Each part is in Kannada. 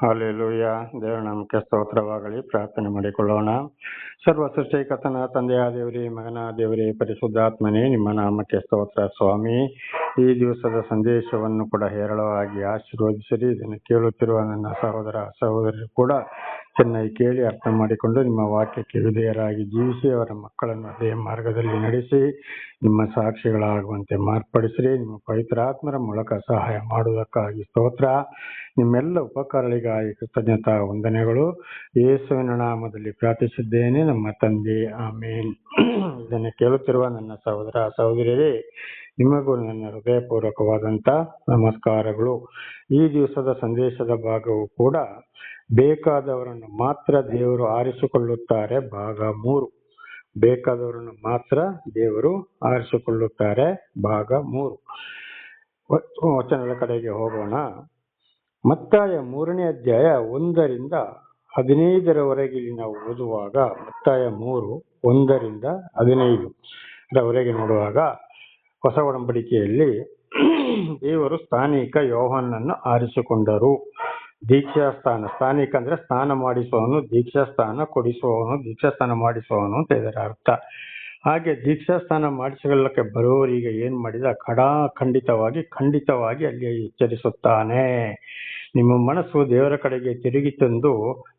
ಹಾಲೆಲೂಯ ದೇವರ ನಾಮಕ್ಕೆ ಸ್ತೋತ್ರವಾಗಲಿ. ಪ್ರಾರ್ಥನೆ ಮಾಡಿಕೊಳ್ಳೋಣ. ಸರ್ವ ಸೃಷ್ಟಿಕರ್ತನ ತಂದೆಯ ದೇವರಿ, ಮಗನ ದೇವರಿ, ಪರಿಶುದ್ಧಾತ್ಮನೇ, ನಿಮ್ಮ ನಾಮಕ್ಕೆ ಸ್ತೋತ್ರ ಸ್ವಾಮಿ. ಈ ದಿವಸದ ಸಂದೇಶವನ್ನು ಕೂಡ ಹೇರಳವಾಗಿ ಆಶೀರ್ವದಿಸಿರಿ. ಇದನ್ನು ಕೇಳುತ್ತಿರುವ ನನ್ನ ಸಹೋದರ ಸಹೋದರರು ಕೂಡ ಚೆನ್ನಾಗಿ ಕೇಳಿ ಅರ್ಥ ಮಾಡಿಕೊಂಡು ನಿಮ್ಮ ವಾಕ್ಯಕ್ಕೆ ವಿಧೇಯರಾಗಿ ಜೀವಿಸಿ, ಅವರ ಮಕ್ಕಳನ್ನು ಅದೇ ಮಾರ್ಗದಲ್ಲಿ ನಡೆಸಿ, ನಿಮ್ಮ ಸಾಕ್ಷಿಗಳಾಗುವಂತೆ ಮಾರ್ಪಡಿಸಿರಿ. ನಿಮ್ಮ ಪವಿತ್ರಾತ್ಮರ ಮೂಲಕ ಸಹಾಯ ಮಾಡುವುದಕ್ಕಾಗಿ ಸ್ತೋತ್ರ. ನಿಮ್ಮೆಲ್ಲ ಉಪಕಾರಗಳಿಗಾಗಿ ಕೃತಜ್ಞತಾ ವಂದನೆಗಳು. ಯೇಸುವಿನ ನಾಮದಲ್ಲಿ ಪ್ರಾರ್ಥಿಸಿದ್ದೇನೆ. ನಮ್ಮ ತಂದೆ, ಆಮೇನ್. ಇದನ್ನು ಕೇಳುತ್ತಿರುವ ನನ್ನ ಸಹೋದರ, ಸಹೋದರಿಯರೇ, ನಿಮಗೂ ನನ್ನ ಹೃದಯಪೂರ್ವಕವಾದಂಥ ನಮಸ್ಕಾರಗಳು. ಈ ದಿವಸದ ಸಂದೇಶದ ಭಾಗವು ಕೂಡ ಬೇಕಾದವರನ್ನು ಮಾತ್ರ ದೇವರು ಆರಿಸಿಕೊಳ್ಳುತ್ತಾರೆ. ಭಾಗ ಮೂರು. ಬೇಕಾದವರನ್ನು ಮಾತ್ರ ದೇವರು ಆರಿಸಿಕೊಳ್ಳುತ್ತಾರೆ. ಭಾಗ ಮೂರು. ವಚನದ ಕಡೆಗೆ ಹೋಗೋಣ. ಮತ್ತಾಯ ಮೂರನೇ ಅಧ್ಯಾಯ ಒಂದರಿಂದ ಹದಿನೈದರವರೆಗೆ ನಾವು ಓದುವಾಗ, ಮತ್ತಾಯ ಮೂರು ಒಂದರಿಂದ ಹದಿನೈದು ರವರೆಗೆ ನೋಡುವಾಗ, ಹೊಸ ಒಡಂಬಡಿಕೆಯಲ್ಲಿ ದೇವರು ಸ್ಥಾನಿಕ ಯೋಹನನ್ನು ಆರಿಸಿಕೊಂಡರು. ದೀಕ್ಷಾ ಸ್ಥಾನ ಸ್ಥಾನಿಕ ಅಂದ್ರೆ ಸ್ನಾನ ಮಾಡಿಸುವವನು ದೀಕ್ಷಾ ಸ್ಥಾನ ಕೊಡಿಸುವವನು, ದೀಕ್ಷಾ ಸ್ಥಾನ ಮಾಡಿಸುವವನು ಅಂತ ಇದರ ಅರ್ಥ. ಹಾಗೆ ದೀಕ್ಷಾ ಸ್ಥಾನ ಮಾಡಿಸಿಕೊಳ್ಳಕ್ಕೆ ಬರುವವರಿಗೆ ಏನ್ ಮಾಡಿದ? ಖಡಾ ಖಂಡಿತವಾಗಿ ಖಂಡಿತವಾಗಿ ಅಲ್ಲಿ ಎಚ್ಚರಿಸುತ್ತಾನೆ. ನಿಮ್ಮ ಮನಸ್ಸು ದೇವರ ಕಡೆಗೆ ತಿರುಗಿ ತಂದು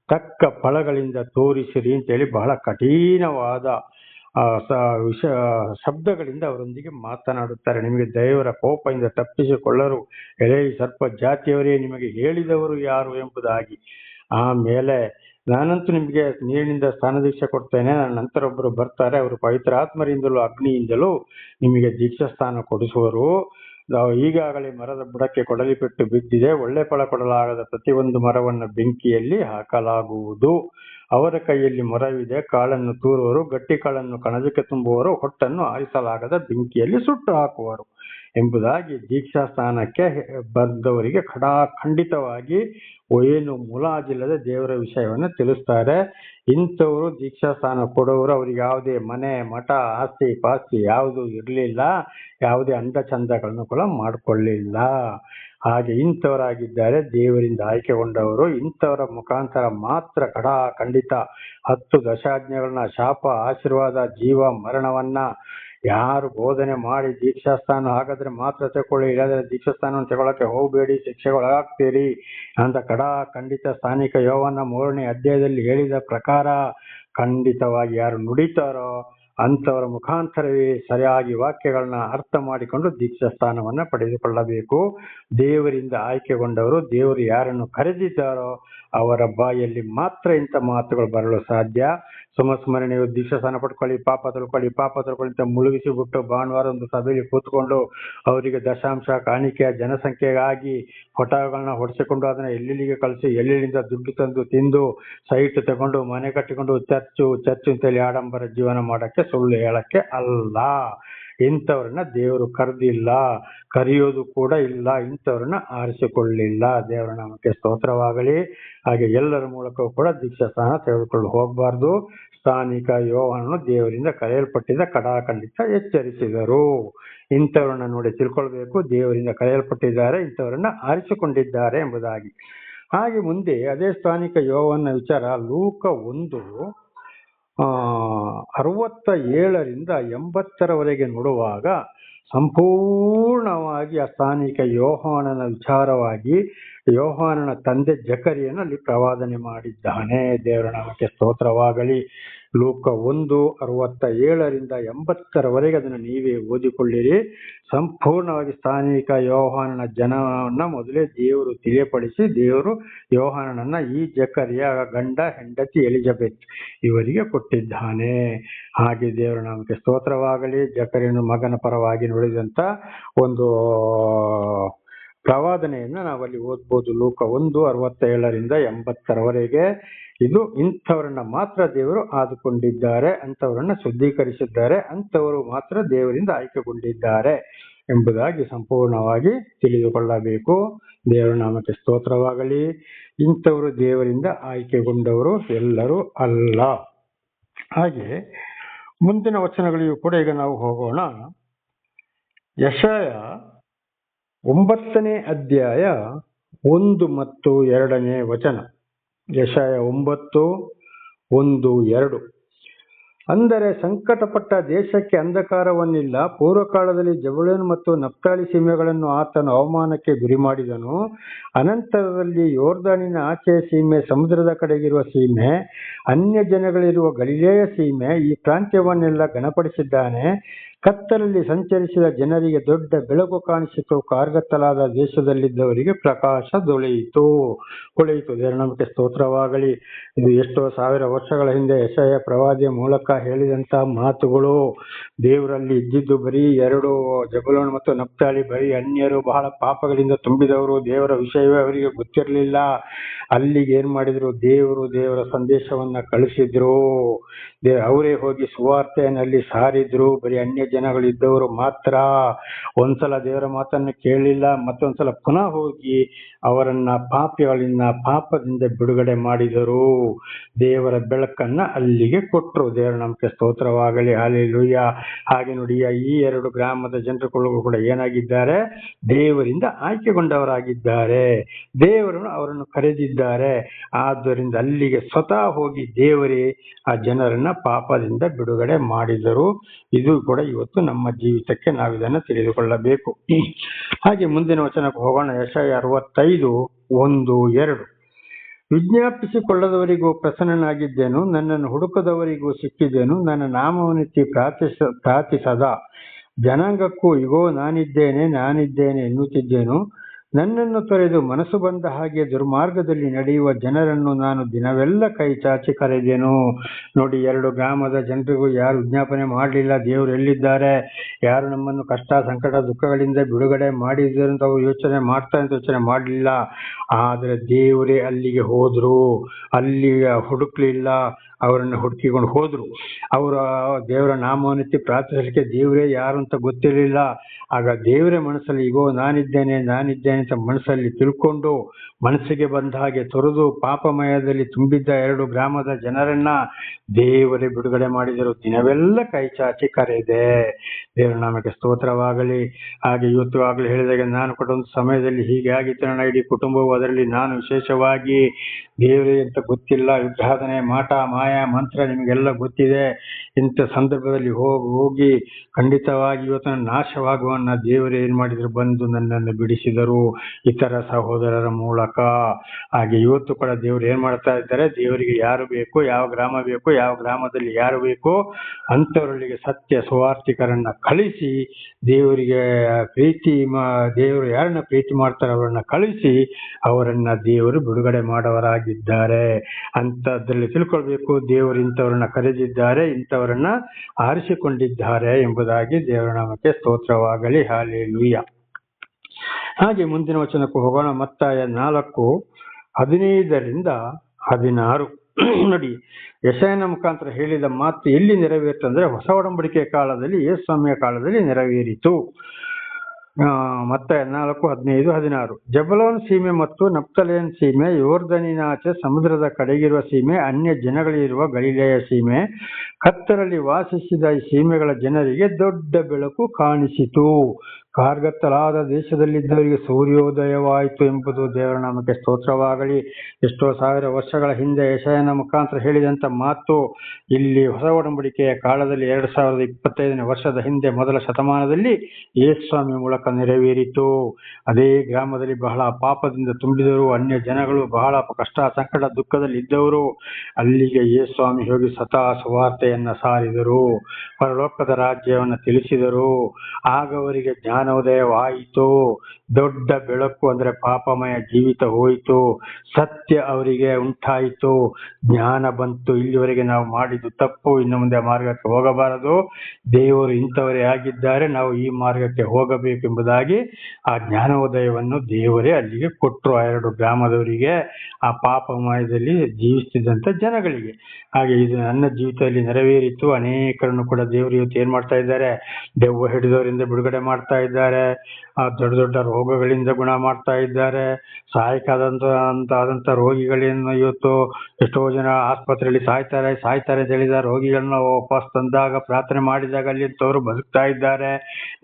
ತಕ್ಕ ಫಲಗಳಿಂದ ತೋರಿಸಿರಿ ಅಂತೇಳಿ ಬಹಳ ಕಠಿಣವಾದ ಸ- ವಿಷ, ಶಬ್ದಗಳಿಂದ ಅವರೊಂದಿಗೆ ಮಾತನಾಡುತ್ತಾರೆ. ನಿಮಗೆ ದೇವರ ಕೋಪದಿಂದ ತಪ್ಪಿಸಿಕೊಳ್ಳರು. ಎಲೆ ಸರ್ಪ ಜಾತಿಯವರೇ, ನಿಮಗೆ ಹೇಳಿದವರು ಯಾರು ಎಂಬುದಾಗಿ. ಆಮೇಲೆ ನಾನಂತೂ ನಿಮಗೆ ನೀರಿನಿಂದ ಸ್ಥಾನ ದೀಕ್ಷೆ ಕೊಡ್ತೇನೆ. ನನ್ನ ನಂತರ ಒಬ್ಬರು ಬರ್ತಾರೆ. ಅವರು ಪವಿತ್ರ ಆತ್ಮರಿಂದಲೂ ಅಗ್ನಿಯಿಂದಲೂ ನಿಮಗೆ ದೀಕ್ಷಾ ಸ್ಥಾನ ಕೊಡಿಸುವರು. ನಾವು ಈಗಾಗಲೇ ಮರದ ಬುಡಕ್ಕೆ ಕೊಡಲಿ ಬಿಟ್ಟು ಬಿದ್ದಿದೆ. ಒಳ್ಳೆ ಫಲ ಕೊಡಲಾಗದ ಪ್ರತಿಯೊಂದು ಮರವನ್ನು ಬೆಂಕಿಯಲ್ಲಿ ಹಾಕಲಾಗುವುದು. ಅವರ ಕೈಯಲ್ಲಿ ಮೊರವಿದೆ. ಕಾಳನ್ನು ತೂರುವರು, ಗಟ್ಟಿ ಕಾಳನ್ನು ಕಣಜಕ್ಕೆ ತುಂಬುವರು, ಹೊಟ್ಟನ್ನು ಆರಿಸಲಾಗದ ಬೆಂಕಿಯಲ್ಲಿ ಸುಟ್ಟು ಹಾಕುವರು ಎಂಬುದಾಗಿ ದೀಕ್ಷಾ ಸ್ಥಾನಕ್ಕೆ ಬಂದವರಿಗೆ ಖಡಾ, ಖಂಡಿತವಾಗಿ ಏನು ಮುಲಾಜಿಲ್ಲದೆ ದೇವರ ವಿಷಯವನ್ನು ತಿಳಿಸ್ತಾರೆ. ಇಂಥವರು ದೀಕ್ಷಾ ಸ್ಥಾನ ಕೊಡೋರು ಅವ್ರಿಗೆ ಯಾವುದೇ ಮನೆ, ಮಠ, ಆಸ್ತಿ ಪಾಸ್ತಿ ಯಾವುದು ಇರಲಿಲ್ಲ. ಯಾವುದೇ ಅಂದ ಚಂದಗಳನ್ನು ಕೂಡ ಮಾಡಿಕೊಳ್ಳಿಲ್ಲ. ಹಾಗೆ ಇಂಥವರಾಗಿದ್ದಾರೆ, ದೇವರಿಂದ ಆಯ್ಕೆಗೊಂಡವರು ಇಂಥವರ ಮುಖಾಂತರ ಮಾತ್ರ ಕಡಾ ಖಂಡಿತ ಹತ್ತು ದಶಾಜ್ಞೆಗಳನ್ನ ಶಾಪ, ಆಶೀರ್ವಾದ, ಜೀವ, ಮರಣವನ್ನ ಯಾರು ಬೋಧನೆ ಮಾಡಿ ದೀಕ್ಷಾಸ್ಥಾನ ಹಾಗಾದ್ರೆ ಮಾತ್ರ ತಗೊಳ್ಳಿ, ಇಲ್ಲಾದ್ರೆ ದೀಕ್ಷಾಸ್ಥಾನವನ್ನು ತಗೊಳಕ್ಕೆ ಹೋಗಬೇಡಿ, ಶಿಕ್ಷೆಗೊಳಗಾಗ್ತೀರಿ ಅಂತ ಕಡಾ ಖಂಡಿತ ಸ್ಥಾನಿಕ ಯೋವನ ಮೂರನೇ ಅಧ್ಯಾಯದಲ್ಲಿ ಹೇಳಿದ ಪ್ರಕಾರ ಖಂಡಿತವಾಗಿ ಯಾರು ನುಡಿತಾರೋ ಅಂಥವರ ಮುಖಾಂತರವೇ ಸರಿಯಾಗಿ ವಾಕ್ಯಗಳನ್ನ ಅರ್ಥ ಮಾಡಿಕೊಂಡು ದೀಕ್ಷಾ ಸ್ಥಾನವನ್ನ ಪಡೆದುಕೊಳ್ಳಬೇಕು. ದೇವರಿಂದ ಆಯ್ಕೆಗೊಂಡವರು ದೇವರು ಯಾರನ್ನು ಕರೆದಿದ್ದಾರೋ ಅವರ ಬಾಯಲ್ಲಿ ಮಾತ್ರ ಇಂಥ ಮಾತುಗಳು ಬರಲು ಸಾಧ್ಯ. ಸುಮಸ್ಮರಣೆಯು ದೀಕ್ಷಾ ಸ್ಥಾನ ಪಡ್ಕೊಳ್ಳಿ ಪಾಪ ತಿಳ್ಕೊಳ್ಳಿ ಪಾಪ ತಿಳ್ಕೊಳ್ಳಿ ಅಂತ ಮುಳುಗಿಸಿ ಬಿಟ್ಟು ಭಾನುವಾರ ಒಂದು ಸಭೆಯಲ್ಲಿ ಕೂತ್ಕೊಂಡು ಅವರಿಗೆ ದಶಾಂಶ ಕಾಣಿಕೆಯ ಜನಸಂಖ್ಯೆಗಾಗಿ ಫೋಟೋಗಳನ್ನ ಹೊಡೆಸಿಕೊಂಡು ಅದನ್ನ ಎಲ್ಲೆಲ್ಲಿಗೆ ಕಳಿಸಿ, ಎಲ್ಲೆಲ್ಲಿಂದ ದುಡ್ಡು ತಂದು ತಿಂದು, ಸೈಟ್ ತಗೊಂಡು, ಮನೆ ಕಟ್ಟಿಕೊಂಡು ಚರ್ಚು ಚರ್ಚು ಅಂತೇಳಿ ಆಡಂಬರ ಜೀವನ ಮಾಡೋಕ್ಕೆ ಸುಳ್ಳು ಹೇಳಕ್ಕೆ ಅಲ್ಲ. ಇಂಥವ್ರನ್ನ ದೇವರು ಕರೆದಿಲ್ಲ, ಕರೆಯೋದು ಕೂಡ ಇಲ್ಲ, ಇಂಥವ್ರನ್ನ ಆರಿಸಿಕೊಳ್ಳಿಲ್ಲ. ದೇವರ ನಾಮಕ್ಕೆ ಸ್ತೋತ್ರವಾಗಲಿ. ಹಾಗೆ ಎಲ್ಲರ ಮೂಲಕವೂ ಕೂಡ ದೀಕ್ಷಾ ಸ್ಥಾನ ತೆಗೆದುಕೊಂಡು ಹೋಗಬಾರ್ದು. ಸ್ಥಾನಿಕ ಯೋಹನನ್ನು ದೇವರಿಂದ ಕರೆಯಲ್ಪಟ್ಟಿದ್ದ ಕಡಾಖಂಡಿತ ಎಚ್ಚರಿಸಿದರು. ಇಂಥವ್ರನ್ನ ನೋಡಿ ತಿಳ್ಕೊಳ್ಬೇಕು. ದೇವರಿಂದ ಕರೆಯಲ್ಪಟ್ಟಿದ್ದಾರೆ, ಇಂಥವರನ್ನ ಆರಿಸಿಕೊಂಡಿದ್ದಾರೆ ಎಂಬುದಾಗಿ. ಹಾಗೆ ಮುಂದೆ ಅದೇ ಸ್ಥಾನಿಕ ಯೋವನ್ನ ವಿಚಾರ ಲೂಕ ಒಂದು ಅರವತ್ತ ಏಳರಿಂದ ಎಂಬತ್ತರವರೆಗೆ ನೋಡುವಾಗ ಸಂಪೂರ್ಣವಾಗಿ ಆ ಸ್ಥಾನಿಕ ಯೋಹಾನನ ವಿಚಾರವಾಗಿ ಯೋಹಾನನ ತಂದೆ ಜಕರಿಯನ್ನು ಅಲ್ಲಿ ಪ್ರವಾದನೆ ಮಾಡಿದ್ದಾನೆ. ದೇವರ ನಾಮಕ್ಕೆ ಸ್ತೋತ್ರವಾಗಲಿ. ಲೂಕ ಒಂದು ಅರವತ್ತ ಏಳರಿಂದ ಎಂಬತ್ತರವರೆಗೆ ಅದನ್ನು ನೀವೇ ಓದಿಕೊಳ್ಳಿರಿ. ಸಂಪೂರ್ಣವಾಗಿ ಸ್ಥಾನಿಕ ಯೋಹಾನನ ಜನವನ್ನು ಮೊದಲೇ ದೇವರು ತಿಳಿಯಪಡಿಸಿ ದೇವರು ಯೋಹಾನನನ್ನ ಈ ಜಕರಿಯ ಗಂಡ, ಹೆಂಡತಿ ಎಲಿಜಬೆತ್ ಇವರಿಗೆ ಕೊಟ್ಟಿದ್ದಾನೆ. ಹಾಗೆ ದೇವರ ನಾಮಕ್ಕೆ ಸ್ತೋತ್ರವಾಗಲಿ, ಜಕರಿಯನ್ನು ಮಗನ ಪರವಾಗಿ ನುಡಿದಂತ ಒಂದು ಪ್ರವಾದನೆಯನ್ನ ನಾವಲ್ಲಿ ಓದ್ಬೋದು. ಲೋಕ ಒಂದು ಅರವತ್ತೇಳರಿಂದ ಎಂಬತ್ತರವರೆಗೆ. ಇದು ಇಂಥವರನ್ನ ಮಾತ್ರ ದೇವರು ಆದುಕೊಂಡಿದ್ದಾರೆ, ಅಂಥವರನ್ನ ಶುದ್ಧೀಕರಿಸಿದ್ದಾರೆ, ಅಂಥವರು ಮಾತ್ರ ದೇವರಿಂದ ಆಯ್ಕೆಗೊಂಡಿದ್ದಾರೆ ಎಂಬುದಾಗಿ ಸಂಪೂರ್ಣವಾಗಿ ತಿಳಿದುಕೊಳ್ಳಬೇಕು. ದೇವರ ನಾಮಕ್ಕೆ ಸ್ತೋತ್ರವಾಗಲಿ. ಇಂಥವರು ದೇವರಿಂದ ಆಯ್ಕೆಗೊಂಡವರು ಎಲ್ಲರೂ ಅಲ್ಲ. ಹಾಗೆ ಮುಂದಿನ ವಚನಗಳಿಗೂ ಕೂಡ ಈಗ ನಾವು ಹೋಗೋಣ. ಯಶಯ ಒಂಬತ್ತನೇ ಅಧ್ಯಾಯ ಒಂದು ಮತ್ತು ಎರಡನೇ ವಚನ. ಯಶಾಯ ಒಂಬತ್ತು ಒಂದು ಎರಡು. ಅಂದರೆ ಸಂಕಟಪಟ್ಟ ದೇಶಕ್ಕೆ ಅಂಧಕಾರವನ್ನಿಲ್ಲ. ಪೂರ್ವಕಾಲದಲ್ಲಿ ಜಬಳನ್ ಮತ್ತು ನಪ್ತಾಳಿ ಸೀಮೆಗಳನ್ನು ಆತನು ಅವಮಾನಕ್ಕೆ ಗುರಿ ಮಾಡಿದನು ಅನಂತರದಲ್ಲಿ ಯೋರ್ದಾನಿನ ಆಚೆಯ ಸೀಮೆ, ಸಮುದ್ರದ ಕಡೆಗಿರುವ ಸೀಮೆ ಅನ್ಯ ಜನಗಳಿರುವ ಗಲಿಲೆಯ ಸೀಮೆ ಈ ಪ್ರಾಂತ್ಯವನ್ನೆಲ್ಲ ಗಣಪಡಿಸಿದ್ದಾನೆ ಕತ್ತಲಲ್ಲಿ ಸಂಚರಿಸಿದ ಜನರಿಗೆ ದೊಡ್ಡ ಬೆಳಕು ಕಾಣಿಸಿತು. ಕಾರ್ಗತ್ತಲಾದ ದೇಶದಲ್ಲಿದ್ದವರಿಗೆ ಪ್ರಕಾಶ ದೊಳೆಯಿತು. ಹೊಳೆಯಿತು ದೇವರ ಸ್ತೋತ್ರವಾಗಲಿ. ಇದು ಎಷ್ಟೋ ಸಾವಿರ ವರ್ಷಗಳ ಹಿಂದೆ ಯಶಯ ಪ್ರವಾದಿಯ ಮೂಲಕ ಹೇಳಿದಂತಹ ಮಾತುಗಳು. ದೇವರಲ್ಲಿ ಇದ್ದಿದ್ದು ಬರೀ ಎರಡು ಜಬಲೋನ್ ಮತ್ತು ನಪ್ತಾಳಿ, ಬರೀ ಅನ್ಯರು ಬಹಳ ಪಾಪಗಳಿಂದ ತುಂಬಿದವರು. ದೇವರ ವಿಷಯವೇ ಅವರಿಗೆ ಗೊತ್ತಿರಲಿಲ್ಲ. ಅಲ್ಲಿಗೆ ಏನ್ ಮಾಡಿದ್ರು? ದೇವರು ದೇವರ ಸಂದೇಶವನ್ನ ಕಳಿಸಿದ್ರು. ಅವರೇ ಹೋಗಿ ಸುವಾರ್ತೆಯಲ್ಲಿ ಸಾರಿದ್ರು. ಬರೀ ಅನ್ಯ ಜನಗಳಿದ್ದವರು ಮಾತ್ರ. ಒಂದ್ಸಲ ದೇವರ ಮಾತನ್ನು ಕೇಳಲಿಲ್ಲ ಮತ್ತೊಂದ್ಸಲ ಪುನಃ ಹೋಗಿ ಅವರನ್ನ ಪಾಪಿಗಳಿಂದ, ಪಾಪದಿಂದ ಬಿಡುಗಡೆ ಮಾಡಿದರು. ದೇವರ ಬೆಳಕನ್ನ ಅಲ್ಲಿಗೆ ಕೊಟ್ಟರು ದೇವರ ನಂಬಿಕೆ ಸ್ತೋತ್ರವಾಗಲಿ. ಹಾಲೆಲೂಯ. ಹಾಗೆ ನೋಡಿ ಈ ಎರಡು ಗ್ರಾಮದ ಜನರುಗಳು ಕೂಡ ಏನಾಗಿದ್ದಾರೆ? ದೇವರಿಂದ ಆಯ್ಕೆಗೊಂಡವರಾಗಿದ್ದಾರೆ. ದೇವರನ್ನು ಅವರನ್ನು ಕರೆದಿದ್ದಾರೆ ಆದ್ದರಿಂದ ಅಲ್ಲಿಗೆ ಸ್ವತಃ ಹೋಗಿ ದೇವರೇ, ಆ ಜನರನ್ನ ಪಾಪದಿಂದ ಬಿಡುಗಡೆ ಮಾಡಿದರು. ಇದು ಕೂಡ ಇವತ್ತು ನಮ್ಮ ಜೀವಿತಕ್ಕೆ ನಾವು ಇದನ್ನು ತಿಳಿದುಕೊಳ್ಳಬೇಕು. ಹಾಗೆ ಮುಂದಿನ ವಚನಕ್ಕೆ ಹೋಗೋಣ. ಯಶ ಅರವತ್ತೈದು, ಒಂದು, ಎರಡು. ವಿಜ್ಞಾಪಿಸಿಕೊಳ್ಳದವರಿಗೂ ಪ್ರಸನ್ನನಾಗಿದ್ದೇನು, ನನ್ನನ್ನು ಹುಡುಕದವರಿಗೂ ಸಿಕ್ಕಿದ್ದೇನು, ನನ್ನ ನಾಮವನ್ನೆತ್ತಿ ಪ್ರಾರ್ಥಿಸ, ಪ್ರಾರ್ಥಿಸದ ಜನಾಂಗಕ್ಕೂ ಇಗೋ, ನಾನಿದ್ದೇನೆ ನಾನಿದ್ದೇನೆ ಎನ್ನುತ್ತಿದ್ದೇನು ನನ್ನನ್ನು ತೊರೆದು ಮನಸ್ಸು ಬಂದ ಹಾಗೆ ದುರ್ಮಾರ್ಗದಲ್ಲಿ ನಡೆಯುವ ಜನರನ್ನು ನಾನು ದಿನವೆಲ್ಲ ಕೈ ಚಾಚಿ ಕರೆದೆನು. ನೋಡಿ, ಎರಡು ಗ್ರಾಮದ ಜನರಿಗೂ ಯಾರು ವಿಜ್ಞಾಪನೆ ಮಾಡಲಿಲ್ಲ, ದೇವರು ಎಲ್ಲಿದ್ದಾರೆ, ಯಾರು ನಮ್ಮನ್ನು ಕಷ್ಟ, ಸಂಕಟ, ದುಃಖಗಳಿಂದ ಬಿಡುಗಡೆ ಮಾಡಿದ್ದರು ಅಂತ ಅವರು ಯೋಚನೆ ಮಾಡ್ತಾರೆ ಅಂತ ಯೋಚನೆ ಮಾಡಲಿಲ್ಲ. ಆದರೆ ದೇವರೇ ಅಲ್ಲಿಗೆ ಹೋದರು ಅಲ್ಲಿ ಹುಡುಕ್ಲಿಲ್ಲ. ಅವರನ್ನು ಹುಡುಕಿಕೊಂಡು ಹೋದ್ರು. ಅವರ ದೇವರ ನಾಮವನ್ನೆತ್ತಿ ಪ್ರಾರ್ಥಿಸಲಿಕ್ಕೆ ದೇವರೇ ಯಾರು ಅಂತ ಗೊತ್ತಿರಲಿಲ್ಲ. ಆಗ ದೇವರೇ ಮನಸ್ಸಲ್ಲಿ, ಇಗೋ, ನಾನಿದ್ದೇನೆ ನಾನಿದ್ದೇನೆ ಅಂತ ಮನಸ್ಸಲ್ಲಿ ತಿಳ್ಕೊಂಡು ಮನಸ್ಸಿಗೆ ಬಂದ ಹಾಗೆ ತೊರೆದು ಪಾಪಮಯದಲ್ಲಿ ತುಂಬಿದ್ದ ಎರಡು ಗ್ರಾಮದ ಜನರನ್ನ ದೇವರೇ ಬಿಡುಗಡೆ ಮಾಡಿದರು. ದಿನವೆಲ್ಲ ಕೈ ಚಾಚಿ ಕರೆದೆ. ದೇವರು, ನಮಗೆ ಸ್ತೋತ್ರವಾಗಲಿ. ಹಾಗೆ ಇವತ್ತು ಆಗಲೇ ಹೇಳಿದಾಗ ನಾನು ಕೊಟ್ಟೊಂದು ಸಮಯದಲ್ಲಿ ಹೀಗೆ ಆಗಿತ್ತು. ನನ್ನ ಇಡೀ ಕುಟುಂಬವು ಅದರಲ್ಲಿ ನಾನು ವಿಶೇಷವಾಗಿ ದೇವರೇ ಅಂತ ಗೊತ್ತಿಲ್ಲ. ವಿಗ್ರಹಾಧನೆ ಮಾಟ, ಮಾಯ, ಮಂತ್ರ ನಿಮಗೆಲ್ಲ ಗೊತ್ತಿದೆ. ಇಂಥ ಸಂದರ್ಭದಲ್ಲಿ ಹೋಗಿ ಹೋಗಿ ಖಂಡಿತವಾಗಿ ಇವತ್ತು ನಾನು ನಾಶವಾಗುವನ್ನ ದೇವರೇ ಏನ್ ಮಾಡಿದ್ರು ಬಂದು ನನ್ನನ್ನು ಬಿಡಿಸಿದರು. ಇತರ ಸಹೋದರರ ಮೂಲಕ ಹಾಗೆ ಇವತ್ತು ಕೂಡ ದೇವ್ರು ಏನ್ ಮಾಡ್ತಾ ಇದ್ದಾರೆ? ದೇವರಿಗೆ ಯಾರು ಬೇಕು, ಯಾವ ಗ್ರಾಮ ಬೇಕು, ಯಾವ ಗ್ರಾಮದಲ್ಲಿ ಯಾರು ಬೇಕು ಅಂಥವರಲ್ಲಿಗೆ ಸತ್ಯ ಸುವಾರ್ಥಿಕರನ್ನ ಕಳಿಸಿ, ದೇವರಿಗೆ ಪ್ರೀತಿ ದೇವರು ಯಾರನ್ನ ಪ್ರೀತಿ ಮಾಡ್ತಾರೆ ಅವರನ್ನ ಕಳಿಸಿ, ಅವರನ್ನ ದೇವರು ಬಿಡುಗಡೆ ಮಾಡವರಾಗಿದ್ದಾರೆ. ಅಂತದ್ರಲ್ಲಿ ತಿಳ್ಕೊಳ್ಬೇಕು, ದೇವರು ಇಂಥವ್ರನ್ನ ಕರೆದಿದ್ದಾರೆ, ಇಂಥವರನ್ನ ಆರಿಸಿಕೊಂಡಿದ್ದಾರೆ ಎಂಬುದಾಗಿ ದೇವರ ನಾಮಕ್ಕೆ ಸ್ತೋತ್ರವಾಗಲಿ. ಹಾಲೆಲೂಯ ಹಾಗೆ ಮುಂದಿನ ವಚನಕ್ಕೂ ಹೋಗೋಣ. ಮತ್ತಾಯ ನಾಲ್ಕು, ಹದಿನೈದರಿಂದ ಹದಿನಾರು. ನೋಡಿ, ಯಶಯನ ಮುಖಾಂತರ ಹೇಳಿದ ಮಾತು ಎಲ್ಲಿ ನೆರವೇರಿತು ಅಂದ್ರೆ ಹೊಸ ಒಡಂಬಡಿಕೆ ಕಾಲದಲ್ಲಿ ಯೇಸ್ವಾಮಿಯ ಕಾಲದಲ್ಲಿ ನೆರವೇರಿತು. ಮತ್ತೆ ನಾಲ್ಕು, ಹದಿನೈದು, ಹದಿನಾರು. ಜಬಲೋನ್ ಸೀಮೆ ಮತ್ತು ನಪ್ತಲೇನ್ ಸೀಮೆ ಯೋರ್ಧನಿನಾಚೆ ಸಮುದ್ರದ ಕಡೆಗಿರುವ ಸೀಮೆ, ಅನ್ಯ ಜನಗಳಿರುವ ಗಲೀಲೆಯ ಸೀಮೆ, ಕತ್ತರಲ್ಲಿ ವಾಸಿಸಿದ ಈ ಸೀಮೆಗಳ ಜನರಿಗೆ ದೊಡ್ಡ ಬೆಳಕು ಕಾಣಿಸಿತು. ಕಾರ್ಗತ್ತಲಾದ ದೇಶದಲ್ಲಿದ್ದವರಿಗೆ ಸೂರ್ಯೋದಯವಾಯಿತು ಎಂಬುದು ದೇವರ ನಾಮಕ್ಕೆ ಸ್ತೋತ್ರವಾಗಲಿ. ಎಷ್ಟೋ ಸಾವಿರ ವರ್ಷಗಳ ಹಿಂದೆ ಯಶಯನ ಮುಖಾಂತರ ಹೇಳಿದಂಥ ಮಾತು ಇಲ್ಲಿ ಹೊಸ ಒಡಂಬಡಿಕೆಯ ಕಾಲದಲ್ಲಿ ಎರಡು ಸಾವಿರದ ಇಪ್ಪತ್ತೈದನೇ ವರ್ಷದ ಹಿಂದೆ ಮೊದಲ ಶತಮಾನದಲ್ಲಿ ಯೇಸ್ವಾಮಿ ಮೂಲಕ ನೆರವೇರಿತು. ಅದೇ ಗ್ರಾಮದಲ್ಲಿ ಬಹಳ ಪಾಪದಿಂದ ತುಂಬಿದರು. ಅನ್ಯ ಜನಗಳು ಬಹಳ ಕಷ್ಟ, ಸಂಕಟ, ದುಃಖದಲ್ಲಿ ಇದ್ದವರು. ಅಲ್ಲಿಗೆ ಯೇಸ್ವಾಮಿ ಹೋಗಿ ಸತಾ ಸುವಾರ್ತೆಯನ್ನು ಸಾರಿದರು. ಪರಲೋಕದ ರಾಜ್ಯವನ್ನು ತಿಳಿಸಿದರು. ಆಗ ಅವರಿಗೆ ಜ್ಞಾನೋದಯವಾಯಿತು ದೊಡ್ಡ ಬೆಳಕು ಅಂದ್ರೆ ಪಾಪಮಯ ಜೀವಿತ ಹೋಯಿತು. ಸತ್ಯ ಅವರಿಗೆ ಉಂಟಾಯಿತು. ಜ್ಞಾನ ಬಂತು. ಇಲ್ಲಿವರೆಗೆ ನಾವು ಮಾಡಿದ್ದು ತಪ್ಪು. ಇನ್ನು ಮುಂದೆ ಮಾರ್ಗಕ್ಕೆ ಹೋಗಬಾರದು. ದೇವರು ಇಂಥವರೇ ಆಗಿದ್ದಾರೆ. ನಾವು ಈ ಮಾರ್ಗಕ್ಕೆ ಹೋಗಬೇಕೆಂಬುದಾಗಿ ಆ ಜ್ಞಾನೋದಯವನ್ನು ದೇವರೇ ಅಲ್ಲಿಗೆ ಕೊಟ್ಟರು. ಆ ಎರಡು ಗ್ರಾಮದವರಿಗೆ, ಆ ಪಾಪಮಯದಲ್ಲಿ ಜೀವಿಸ್ತಿದ್ದಂಥ ಜನಗಳಿಗೆ. ಹಾಗೆ ಇದು ನನ್ನ ಜೀವಿತದಲ್ಲಿ ನೆರವೇರಿತು. ಅನೇಕರನ್ನು ಕೂಡ ದೇವರು ಇವತ್ತು ಏನ್ ಮಾಡ್ತಾ ಇದ್ದಾರೆ? ದೆವ್ವ ಹಿಡಿದವರಿಂದ ಬಿಡುಗಡೆ ಮಾಡ್ತಾ ಇದ್ದಾರೆ. ಆ ದೊಡ್ಡ ದೊಡ್ಡ ರೋಗಗಳಿಂದ ಗುಣ ಮಾಡ್ತಾ ಇದ್ದಾರೆ. ಸಹಾಯಕಾದಂತ ಅಂತ ಆದಂತ ರೋಗಿಗಳನ್ನು ಇವತ್ತು ಎಷ್ಟೋ ಜನ ಆಸ್ಪತ್ರೆಯಲ್ಲಿ ಸಾಯ್ತಾರೆ ಸಾಯ್ತಾರೆ ಅಂತ ಹೇಳಿದ ರೋಗಿಗಳನ್ನ ವಾಪಸ್ ತಂದಾಗ, ಪ್ರಾರ್ಥನೆ ಮಾಡಿದಾಗ ಅಲ್ಲಿಂತವರು ಬದುಕ್ತಾ ಇದ್ದಾರೆ.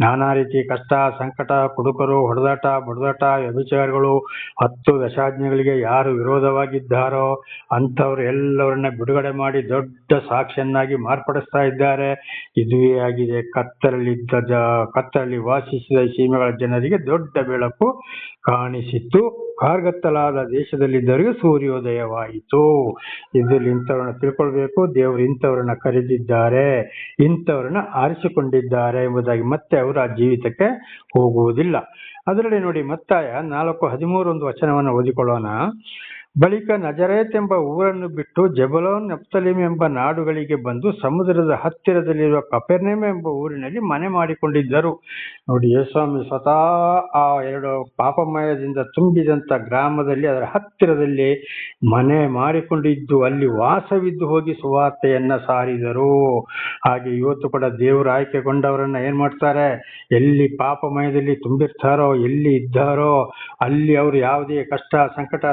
ನಾನಾ ರೀತಿ ಕಷ್ಟ, ಸಂಕಟ, ಕುಡುಕರು, ಹೊಡೆದಾಟ, ಬಡದಾಟ, ವ್ಯಭಿಚಾರಗಳು, ಹತ್ತು ದಶಾಜ್ಞೆಗಳಿಗೆ ಯಾರು ವಿರೋಧವಾಗಿದ್ದಾರೋ ಅಂಥವ್ರು ಎಲ್ಲವರನ್ನ ಬಿಡುಗಡೆ ಮಾಡಿ ದೊಡ್ಡ ಸಾಕ್ಷಿಯನ್ನಾಗಿ ಮಾರ್ಪಡಿಸ್ತಾ ಇದ್ದಾರೆ. ಇದುವೇ ಆಗಿದೆ ಕತ್ತಲಲ್ಲಿದ್ದ ಜ ಕತ್ತಲಲ್ಲಿ ವಾಸಿಸಿದ ಸೀಮೆಗಳ ಜನರಿಗೆ ದೊಡ್ಡ ಬೆಳಕು ಕಾಣಿಸಿತು ಕಾರ್ಗತ್ತಲಾದ ದೇಶದಲ್ಲಿದ್ದವರಿಗೆ ಸೂರ್ಯೋದಯವಾಯಿತು. ಇದರಲ್ಲಿ ಇಂಥವ್ರನ್ನ ತಿಳ್ಕೊಳ್ಬೇಕು. ದೇವರು ಇಂಥವ್ರನ್ನ ಕರೆದಿದ್ದಾರೆ. ಇಂಥವ್ರನ್ನ ಆರಿಸಿಕೊಂಡಿದ್ದಾರೆ ಎಂಬುದಾಗಿ ಮತ್ತೆ ಅವರು ಆ ಜೀವಿತಕ್ಕೆ ಹೋಗುವುದಿಲ್ಲ. ಅದರಲ್ಲಿ ನೋಡಿ ಮತ್ತಾಯ ನಾಲ್ಕು ಹದಿಮೂರು ಒಂದು ವಚನವನ್ನು ಓದಿಕೊಳ್ಳೋಣ. ಬಳಿಕ ನಜರೇತ್ ಎಂಬ ಊರನ್ನು ಬಿಟ್ಟು ಜಬಲೋನ್, ನಫ್ತಲಿಮ್ ಎಂಬ ನಾಡುಗಳಿಗೆ ಬಂದು ಸಮುದ್ರದ ಹತ್ತಿರದಲ್ಲಿರುವ ಕಪೆರ್ನೆಮ್ ಎಂಬ ಊರಿನಲ್ಲಿ ಮನೆ ಮಾಡಿಕೊಂಡಿದ್ದರು. ನೋಡಿ ಯೇಸ್ವಾಮಿ ಸ್ವತಃ ಆ ಎರಡು ಪಾಪಮಯದಿಂದ ತುಂಬಿದಂತ ಗ್ರಾಮದಲ್ಲಿ, ಅದರ ಹತ್ತಿರದಲ್ಲಿ ಮನೆ ಮಾಡಿಕೊಂಡಿದ್ದು, ಅಲ್ಲಿ ವಾಸವಿದ್ದು ಹೋಗಿ ಸುವಾರ್ತೆಯನ್ನು ಸಾರಿದರು. ಹಾಗೆ ಇವತ್ತು ಕೂಡ ದೇವರು ಆಯ್ಕೆಗೊಂಡವರನ್ನು ಏನು ಮಾಡ್ತಾರೆ? ಎಲ್ಲಿ ಪಾಪಮಯದಲ್ಲಿ ತುಂಬಿರ್ತಾರೋ, ಎಲ್ಲಿ ಇದ್ದಾರೋ, ಅಲ್ಲಿ ಅವರು ಯಾವುದೇ ಕಷ್ಟ, ಸಂಕಟ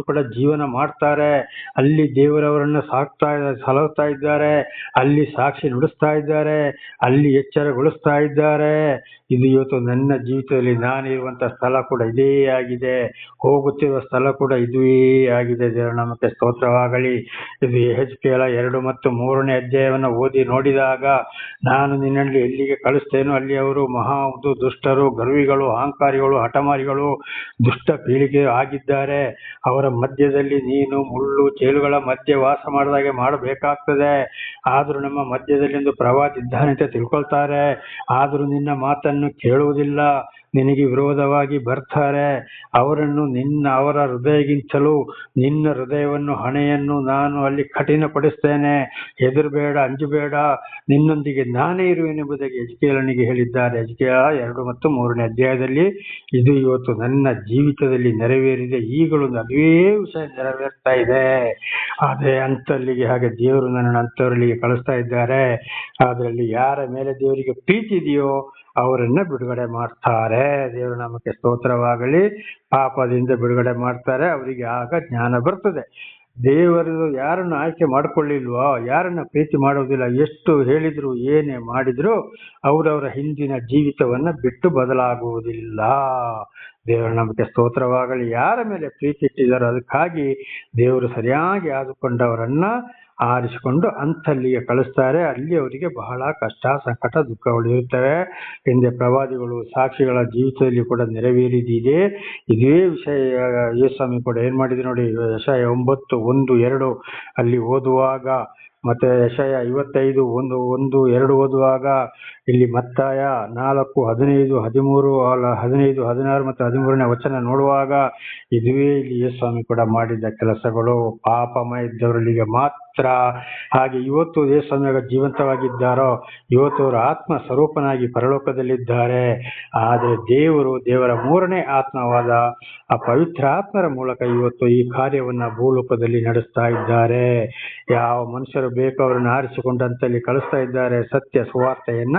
ದುಃಖದಲ್ಲಿದ್ರು ಕೂಡ ಜೀವನ ಮಾಡ್ತಾರೆ. ಅಲ್ಲಿ ದೇವರವರನ್ನ ಸಾಕ್ತಾ ಸಲಹುತ್ತಾ ಇದ್ದಾರೆ. ಅಲ್ಲಿ ಸಾಕ್ಷಿ ನುಡಿಸ್ತಾ ಇದ್ದಾರೆ. ಅಲ್ಲಿ ಎಚ್ಚರಗೊಳಿಸ್ತಾ ಇದ್ದಾರೆ. ಇದು ಇವತ್ತು ನನ್ನ ಜೀವಿತದಲ್ಲಿ ನಾನಿರುವಂಥ ಸ್ಥಳ ಕೂಡ ಇದೇ ಆಗಿದೆ. ಹೋಗುತ್ತಿರುವ ಸ್ಥಳ ಕೂಡ ಇದುವೇ ಆಗಿದೆ. ದೇವನಾಮಕ್ಕೆ ಸ್ತೋತ್ರವಾಗಲಿ. ಇದು ಹೆಜ್ಕೇಲ ಎರಡು ಮತ್ತು ಮೂರನೇ ಅಧ್ಯಾಯವನ್ನು ಓದಿ ನೋಡಿದಾಗ ನಾನು ನಿನ್ನಲ್ಲಿ ಎಲ್ಲಿಗೆ ಕಳಿಸ್ತೇನೋ ಅಲ್ಲಿ ಅವರು ಮಹಾ ದುಷ್ಟರು, ಗರ್ವಿಗಳು, ಅಹಂಕಾರಿಗಳು, ಹಠಮಾರಿಗಳು, ದುಷ್ಟ ಪೀಳಿಗೆ ಆಗಿದ್ದಾರೆ. ಅವರ ಮಧ್ಯದಲ್ಲಿ ನೀನು ಮುಳ್ಳು, ಚೇಳುಗಳ ಮಧ್ಯೆ ವಾಸ ಮಾಡಿದಾಗೆ ಮಾಡಬೇಕಾಗ್ತದೆ. ಆದ್ರೂ ನಮ್ಮ ಮಧ್ಯದಲ್ಲಿ ಒಂದು ಪ್ರವಾದಿ ಇದ್ದಾನೆ ಅಂತ ತಿಳ್ಕೊಳ್ತಾರೆ. ಆದರೂ ನಿನ್ನ ಮಾತನ್ನು ಕೇಳುವುದಿಲ್ಲ. ನಿನಗೆ ವಿರೋಧವಾಗಿ ಬರ್ತಾರೆ. ಅವರನ್ನು ನಿನ್ನ, ಅವರ ಹೃದಯಗಿಂತಲೂ ನಿನ್ನ ಹೃದಯವನ್ನು, ಹಣೆಯನ್ನು ನಾನು ಅಲ್ಲಿ ಕಠಿಣಪಡಿಸ್ತೇನೆ. ಹೆದರಬೇಡ, ಅಂಜಬೇಡ. ನಿನ್ನೊಂದಿಗೆ ನಾನೇ ಇರುವೆನೆಂಬುದಾಗಿ ಯಜ್ಕೇಲನಿಗೆ ಹೇಳಿದ್ದಾರೆ. ಯಜ್ಕೇಲ ಎರಡು ಮತ್ತು ಮೂರನೇ ಅಧ್ಯಾಯದಲ್ಲಿ ಇದು ಇವತ್ತು ನನ್ನ ಜೀವಿತದಲ್ಲಿ ನೆರವೇರಿದೆ ಈಗಲೂ ಅದುವೇ ವಿಷಯ ನೆರವೇರ್ತಾ ಇದೆ. ಅದೇ ಅಂತಲ್ಲಿಗೆ ಹಾಗೆ ದೇವರು ನನ್ನ ಅಂತವರಲ್ಲಿಗೆ ಕಳಿಸ್ತಾ ಇದ್ದಾರೆ. ಅದರಲ್ಲಿ ಯಾರ ಮೇಲೆ ದೇವರಿಗೆ ಪ್ರೀತಿ ಇದೆಯೋ ಅವರನ್ನ ಬಿಡುಗಡೆ ಮಾಡ್ತಾರೆ. ದೇವರ ನಾಮಕ್ಕೆ ಸ್ತೋತ್ರವಾಗಲಿ, ಪಾಪದಿಂದ ಬಿಡುಗಡೆ ಮಾಡ್ತಾರೆ, ಅವರಿಗೆ ಆಗ ಜ್ಞಾನ ಬರ್ತದೆ. ದೇವರು ಯಾರನ್ನು ಆಯ್ಕೆ ಮಾಡ್ಕೊಳ್ಳಿಲ್ವೋ, ಯಾರನ್ನ ಪ್ರೀತಿ ಮಾಡೋದಿಲ್ಲ, ಎಷ್ಟು ಹೇಳಿದ್ರು, ಏನೇ ಮಾಡಿದ್ರು, ಅವರವರ ಹಿಂದಿನ ಜೀವಿತವನ್ನ ಬಿಟ್ಟು ಬದಲಾಗುವುದಿಲ್ಲ. ದೇವರ ನಮಗೆ ಸ್ತೋತ್ರವಾಗಲಿ. ಯಾರ ಮೇಲೆ ಪ್ರೀತಿ ಇಟ್ಟಿದ್ದಾರೋ, ಅದಕ್ಕಾಗಿ ದೇವರು ಸರಿಯಾಗಿ ಆದುಕೊಂಡವರನ್ನ ಆರಿಸಿಕೊಂಡು ಅಂಥಲ್ಲಿಗೆ ಕಳಿಸ್ತಾರೆ. ಅಲ್ಲಿ ಅವರಿಗೆ ಬಹಳ ಕಷ್ಟ, ಸಂಕಟ ದುಃಖಗಳು ಇರುತ್ತವೆ ಹಿಂದೆ ಪ್ರವಾದಿಗಳು ಸಾಕ್ಷಿಗಳ ಜೀವಿತದಲ್ಲಿ ಕೂಡ ನೆರವೇರಿದಿದೆ. ಇದೇ ವಿಷಯ ಯೇಸ್ವಾಮಿ ಕೂಡ ಏನು ಮಾಡಿದ್ರು ನೋಡಿ, ಯಶಯ ಒಂಬತ್ತು ಒಂದು ಎರಡು ಅಲ್ಲಿ ಓದುವಾಗ, ಮತ್ತೆ ಯಶಯ ಐವತ್ತೈದು ಒಂದು ಒಂದು ಎರಡು ಓದುವಾಗ ಇಲ್ಲಿ ಮತ್ತಾಯ ನಾಲ್ಕು, ಹದಿನೈದು, ಹದಿಮೂರು, ಅಲ್ಲ, ಹದಿನೈದು, ಹದಿನಾರು ಮತ್ತು ಹದಿಮೂರನೇ ವಚನ ನೋಡುವಾಗ ಇದುವೇ ಇಲ್ಲಿ ಯೇಸ್ವಾಮಿ ಕೂಡ ಮಾಡಿದ ಕೆಲಸಗಳು. ಪಾಪಮಯ ಇದ್ದವರಲ್ಲಿಗೆ ಮಾತ್ರ ಹಾಗೆ ಇವತ್ತು ಯೇಸ್ವಾಮಿಯಾಗ ಜೀವಂತವಾಗಿದ್ದಾರೋ, ಇವತ್ತು ಅವರು ಆತ್ಮ ಸ್ವರೂಪನಾಗಿ ಪರಲೋಕದಲ್ಲಿದ್ದಾರೆ. ಆದರೆ ದೇವರು ದೇವರ ಮೂರನೇ ಆತ್ಮವಾದ ಆ ಪವಿತ್ರ ಆತ್ಮರ ಮೂಲಕ ಇವತ್ತು ಈ ಕಾರ್ಯವನ್ನು ಭೂಲೋಕದಲ್ಲಿ ನಡೆಸ್ತಾ ಇದ್ದಾರೆ. ಯಾವ ಮನುಷ್ಯರು ಬೇಕೋ ಅವರನ್ನು ಆರಿಸಿಕೊಂಡಂತಲ್ಲಿ ಕಳಿಸ್ತಾ ಇದ್ದಾರೆ. ಸತ್ಯ ಸುವಾರ್ತೆಯನ್ನ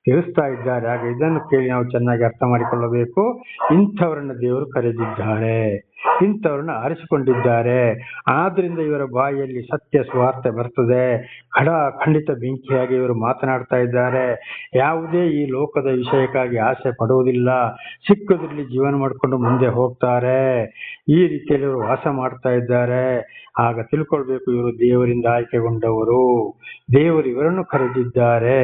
ತಿಳಿಸ್ತಾ ಇದ್ದಾರೆ. ಆಗ ಇದನ್ನು ಕೇಳಿ ನಾವು ಚೆನ್ನಾಗಿ ಅರ್ಥ ಮಾಡಿಕೊಳ್ಳಬೇಕು. ಇಂಥವರನ್ನ ದೇವರು ಕರೆದಿದ್ದಾರೆ ಇಂಥವ್ರನ್ನ ಆರಿಸಿಕೊಂಡಿದ್ದಾರೆ. ಆದ್ರಿಂದ ಇವರ ಬಾಯಿಯಲ್ಲಿ ಸತ್ಯ ಸ್ವಾರ್ಥ ಬರ್ತದೆ. ಖಡ ಖಂಡಿತ ಬೆಂಕಿಯಾಗಿ ಇವರು ಮಾತನಾಡ್ತಾ ಇದ್ದಾರೆ. ಯಾವುದೇ ಈ ಲೋಕದ ವಿಷಯಕ್ಕಾಗಿ ಆಸೆ ಪಡುವುದಿಲ್ಲ. ಸಿಕ್ಕದ್ರಲ್ಲಿ ಜೀವನ ಮಾಡಿಕೊಂಡು ಮುಂದೆ ಹೋಗ್ತಾರೆ. ಈ ರೀತಿಯಲ್ಲಿ ಇವರು ವಾಸ ಮಾಡ್ತಾ ಇದ್ದಾರೆ. ಆಗ ತಿಳ್ಕೊಳ್ಬೇಕು ಇವರು ದೇವರಿಂದ ಆಯ್ಕೆಗೊಂಡವರು. ದೇವರು ಇವರನ್ನು ಕರೆದಿದ್ದಾರೆ.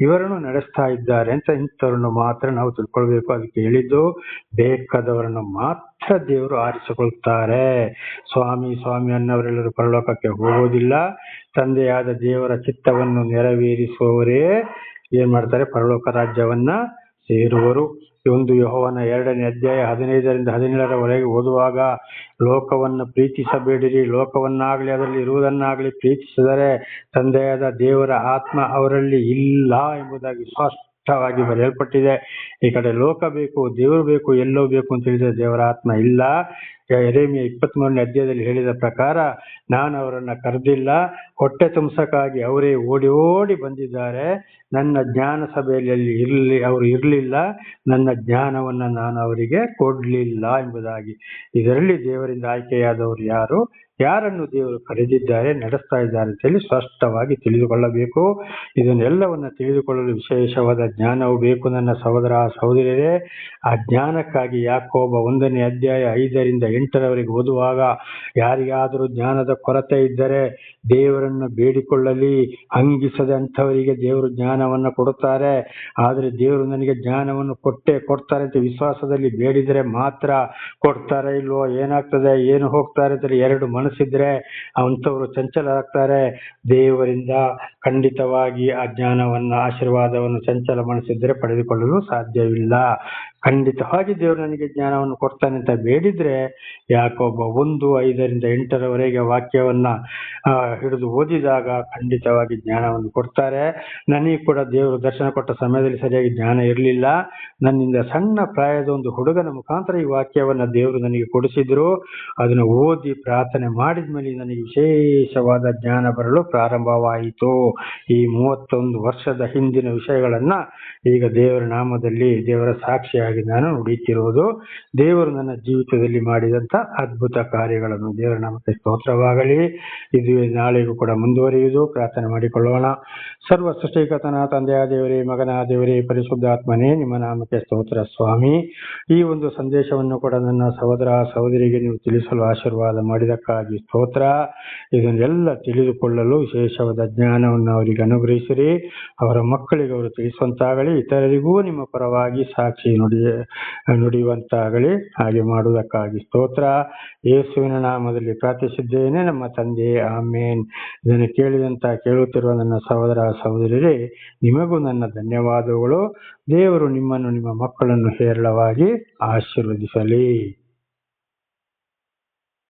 ಇವರನ್ನು ನಡೆಸ್ತಾ ಇದ್ದಾರೆ ಅಂತ ಇಂಥವ್ರನ್ನು ಮಾತ್ರ ನಾವು ತಿಳ್ಕೊಳ್ಬೇಕು ಅದಕ್ಕೆ ಹೇಳಿದ್ದು, ಬೇಕಾದವರನ್ನು ಮಾತ್ರ ದೇವರು ಆರಿಸಿಕೊಳ್ತಾರೆ. ಸ್ವಾಮಿ ಸ್ವಾಮಿ ಅನ್ನವರೆಲ್ಲರೂ ಪರಲೋಕಕ್ಕೆ ಹೋಗೋದಿಲ್ಲ. ತಂದೆಯಾದ ದೇವರ ಚಿತ್ತವನ್ನು ನೆರವೇರಿಸುವವರೇ ಏನ್ ಮಾಡ್ತಾರೆ? ಪರಲೋಕ ರಾಜ್ಯವನ್ನ ಸೇರುವರು. ಒಂದು ಯಹೋವನ ಎರಡನೇ ಅಧ್ಯಾಯ ಹದಿನೈದರಿಂದ ಹದಿನೇಳರವರೆಗೆ ಓದುವಾಗ, ಲೋಕವನ್ನು ಪ್ರೀತಿಸಬೇಡಿರಿ, ಲೋಕವನ್ನಾಗಲಿ ಅದರಲ್ಲಿ ಇರುವುದನ್ನಾಗಲಿ ಪ್ರೀತಿಸಿದರೆ ತಂದೆಯಾದ ದೇವರ ಆತ್ಮ ಅವರಲ್ಲಿ ಇಲ್ಲ ಎಂಬುದಾಗಿ ಸ್ಪಷ್ಟವಾಗಿ ಬರೆಯಲ್ಪಟ್ಟಿದೆ. ಈ ಕಡೆ ಲೋಕ ಬೇಕು, ದೇವರು ಬೇಕು, ಎಲ್ಲೋ ಬೇಕು ಅಂತ ಹೇಳಿದ್ರೆ ದೇವರ ಆತ್ಮ ಇಲ್ಲ. ಎರೇಮಿಯ ಇಪ್ಪತ್ಮೂರನೇ ಅಧ್ಯಾಯದಲ್ಲಿ ಹೇಳಿದ ಪ್ರಕಾರ ನಾನು ಅವರನ್ನ ಕರೆದಿಲ್ಲ. ಹೊಟ್ಟೆ ತುಂಬಸಕ್ಕಾಗಿ ಅವರೇ ಓಡಿ ಓಡಿ ಬಂದಿದ್ದಾರೆ. ನನ್ನ ಜ್ಞಾನ ಸಭೆಯಲ್ಲಿ ಇರಲಿ, ಅವರು ಇರಲಿಲ್ಲ. ನನ್ನ ಜ್ಞಾನವನ್ನು ನಾನು ಅವರಿಗೆ ಕೊಡಲಿಲ್ಲ ಎಂಬುದಾಗಿ. ಇದರಲ್ಲಿ ದೇವರಿಂದ ಆಯ್ಕೆಯಾದವರು ಯಾರು? ಯಾರನ್ನು ದೇವರು ಕರೆದಿದ್ದಾರೆ, ನಡೆಸ್ತಾ ಇದ್ದಾರೆ ಅಂತ ಹೇಳಿ ಸ್ಪಷ್ಟವಾಗಿ ತಿಳಿದುಕೊಳ್ಳಬೇಕು. ಇದನ್ನೆಲ್ಲವನ್ನ ತಿಳಿದುಕೊಳ್ಳಲು ವಿಶೇಷವಾದ ಜ್ಞಾನವು ಬೇಕು ನನ್ನ ಸಹೋದರ ಸಹೋದರಿಯರೇ. ಆ ಜ್ಞಾನಕ್ಕಾಗಿ ಯಾಕೋಬ ಒಂದನೇ ಅಧ್ಯಾಯ ಐದರಿಂದ ಎಂಟರವರೆಗೆ ಓದುವಾಗ, ಯಾರಿಗಾದರೂ ಜ್ಞಾನದ ಕೊರತೆ ಇದ್ದರೆ ದೇವರನ್ನು ಬೇಡಿಕೊಳ್ಳಲಿ. ಅಂಗಿಸದೆ ಅಂಥವರಿಗೆ ದೇವರು ಜ್ಞಾನವನ್ನು ಕೊಡುತ್ತಾರೆ. ಆದರೆ ದೇವರು ನನಗೆ ಜ್ಞಾನವನ್ನು ಕೊಟ್ಟೆ ಕೊಡ್ತಾರೆ ಅಂತ ವಿಶ್ವಾಸದಲ್ಲಿ ಬೇಡಿದರೆ ಮಾತ್ರ ಕೊಡ್ತಾರೆ ಇಲ್ವೋ, ಏನಾಗ್ತದೆ, ಏನು ಹೋಗ್ತಾರೆ ಅಂತ ಎರಡು ಮನಸ್ಸಿದ್ರೆ ಅಂಥವ್ರು ಚಂಚಲರಾಗ್ತಾರೆ. ದೇವರಿಂದ ಖಂಡಿತವಾಗಿ ಆ ಜ್ಞಾನವನ್ನ ಆಶೀರ್ವಾದವನ್ನು ಚಂಚಲ ಮನಸ್ಸಿದ್ರೆ ಪಡೆದುಕೊಳ್ಳಲು ಸಾಧ್ಯವಿಲ್ಲ. ಖಂಡಿತವಾಗಿ ದೇವರು ನನಗೆ ಜ್ಞಾನವನ್ನು ಕೊಡ್ತಾನೆ ಅಂತ ಬೇಡಿದ್ರೆ ಯಾಕೊಬ್ಬ ಒಂದು, ಐದರಿಂದ ಎಂಟರವರೆಗೆ ವಾಕ್ಯವನ್ನ ಹಿಡಿದು ಓದಿದಾಗ ಖಂಡಿತವಾಗಿ ಜ್ಞಾನವನ್ನು ಕೊಡ್ತಾರೆ. ನನಗೆ ಕೂಡ ದೇವರು ದರ್ಶನ ಕೊಟ್ಟ ಸಮಯದಲ್ಲಿ ಸರಿಯಾಗಿ ಜ್ಞಾನ ಇರಲಿಲ್ಲ. ನನ್ನಿಂದ ಸಣ್ಣ ಪ್ರಾಯದ ಒಂದು ಹುಡುಗನ ಮುಖಾಂತರ ಈ ವಾಕ್ಯವನ್ನ ದೇವರು ನನಗೆ ಕೊಡಿಸಿದ್ರು. ಅದನ್ನು ಓದಿ ಪ್ರಾರ್ಥನೆ ಮಾಡಿದ ಮೇಲೆ ನನಗೆ ವಿಶೇಷವಾದ ಜ್ಞಾನ ಬರಲು ಪ್ರಾರಂಭವಾಯಿತು. ಈ ಮೂವತ್ತೊಂದು ವರ್ಷದ ಹಿಂದಿನ ವಿಷಯಗಳನ್ನ ಈಗ ದೇವರ ನಾಮದಲ್ಲಿ ದೇವರ ಸಾಕ್ಷಿಯಾಗಿ ನಾನು ನುಡಿಯುತ್ತಿರುವುದು ದೇವರು ನನ್ನ ಜೀವಿತದಲ್ಲಿ ಮಾಡಿದಂತ ಅದ್ಭುತ ಕಾರ್ಯಗಳನ್ನು. ದೇವರ ನಾಮಕ್ಕೆ ಸ್ತೋತ್ರವಾಗಲಿ. ಇದು ನಾಳೆಗೂ ಕೂಡ ಮುಂದುವರಿಯುವುದು. ಪ್ರಾರ್ಥನೆ ಮಾಡಿಕೊಳ್ಳೋಣ. ಸರ್ವ ಸೃಷ್ಟಿಕತನ ತಂದೆಯ ದೇವರೇ, ಮಗನ ದೇವರೇ, ಪರಿಶುದ್ಧಾತ್ಮನೇ, ನಿಮ್ಮ ನಾಮಕ್ಕೆ ಸ್ತೋತ್ರ ಸ್ವಾಮಿ. ಈ ಒಂದು ಸಂದೇಶವನ್ನು ಕೂಡ ನನ್ನ ಸಹೋದರ ಸಹೋದರಿಗೆ ನೀವು ತಿಳಿಸಲು ಆಶೀರ್ವಾದ ಮಾಡಿದಕ್ಕಾಗಿ ಸ್ತೋತ್ರ. ಇದನ್ನೆಲ್ಲ ತಿಳಿದುಕೊಳ್ಳಲು ವಿಶೇಷವಾದ ಜ್ಞಾನವನ್ನು ಅವರಿಗೆ ಅನುಗ್ರಹಿಸಿರಿ. ಅವರ ಮಕ್ಕಳಿಗೆ ಅವರು ತಿಳಿಸುವಂತಾಗಲಿ. ಇತರರಿಗೂ ನಿಮ್ಮ ಪರವಾಗಿ ಸಾಕ್ಷಿ ನುಡಿ ನುಡಿಯುವಂತಾಗಲಿ. ಹಾಗೆ ಮಾಡುವುದಕ್ಕಾಗಿ ಸ್ತೋತ್ರ. ಯೇಸುವಿನ ನಾಮದಲ್ಲಿ ಪ್ರಾರ್ಥಿಸಿದ್ದೇನೆ. ನಮ್ಮ ತಂದೆ, ಆಮೇನ್. ಇದನ್ನು ಕೇಳಿದಂತ ಕೇಳುತ್ತಿರುವ ನನ್ನ ಸಹೋದರ ಸಹೋದರರೇ, ನಿಮಗೂ ನನ್ನ ಧನ್ಯವಾದಗಳು. ದೇವರು ನಿಮ್ಮನ್ನು ನಿಮ್ಮ ಮಕ್ಕಳನ್ನು ಹೇರಳವಾಗಿ ಆಶೀರ್ವದಿಸಲಿ.